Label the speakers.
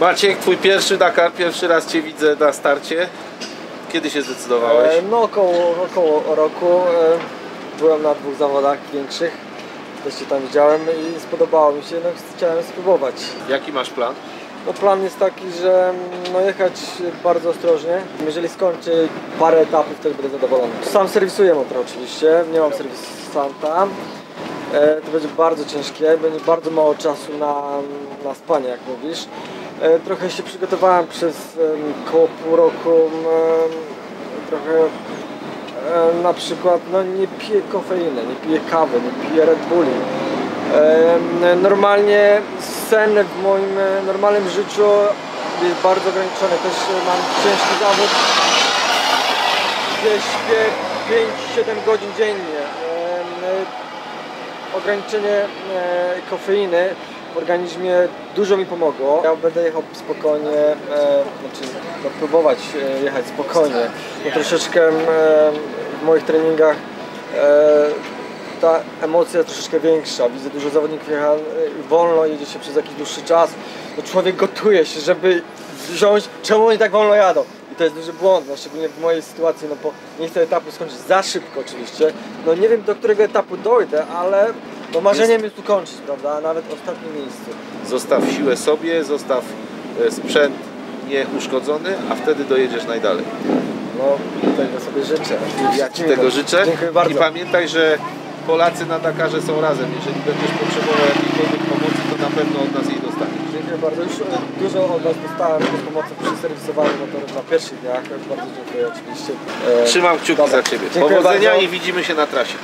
Speaker 1: Maciek, twój pierwszy Dakar, pierwszy raz Cię widzę na starcie. Kiedy się zdecydowałeś?
Speaker 2: E, No około, około roku e, byłem na dwóch zawodach większych. Też się tam widziałem i spodobało mi się, no chciałem spróbować.
Speaker 1: Jaki masz plan?
Speaker 2: No plan jest taki, że mm, no jechać bardzo ostrożnie. Jeżeli skończę parę etapów, wtedy będę zadowolony. Sam serwisuję motor oczywiście, nie mam serwisanta. E, to będzie bardzo ciężkie, będzie bardzo mało czasu na, na spanie, jak mówisz. E, trochę się przygotowałem przez koło pół roku. trochę na przykład no, nie piję kofeiny, nie piję kawy, nie piję Red Bulli. Normalnie sen w moim normalnym życiu jest bardzo ograniczony. Też mam ciężki zawód, gdzie śpię 5-7 godzin dziennie. Ograniczenie e, kofeiny organizmie dużo mi pomogło. Ja będę jechał spokojnie, e, znaczy no, próbować e, jechać spokojnie. No, troszeczkę em, w moich treningach e, ta emocja jest troszeczkę większa. Widzę dużo zawodników jecha e, wolno, jedzie się przez jakiś dłuższy czas. No, człowiek gotuje się, żeby wziąć, czemu oni tak wolno jadą. To jest duży błąd, no, szczególnie w mojej sytuacji, no bo nie chcę etapu skończyć za szybko oczywiście. No nie wiem do którego etapu dojdę, ale no, marzeniem jest tu kończyć, prawda? A nawet ostatnie miejsce.
Speaker 1: Zostaw siłę sobie, zostaw e, sprzęt nieuszkodzony, a wtedy dojedziesz najdalej.
Speaker 2: No tego sobie życzę.
Speaker 1: Ja Ci tego życzę
Speaker 2: Dziękuję bardzo.
Speaker 1: i pamiętaj, że Polacy na Dakarze są razem. Jeżeli będziesz potrzebował jakiejkolwiek pomocy, to na pewno od nas jej dostaniesz.
Speaker 2: Dziękuję bardzo. Już e, dużo od Was dostałem do pomocy przy serwisowaniu motorów na pierwszych dniach. Bardzo dziękuję oczywiście.
Speaker 1: Trzymam kciuki
Speaker 2: dobra.
Speaker 1: za Ciebie.
Speaker 2: Dziękuję
Speaker 1: Powodzenia
Speaker 2: bardzo.
Speaker 1: i widzimy się na trasie.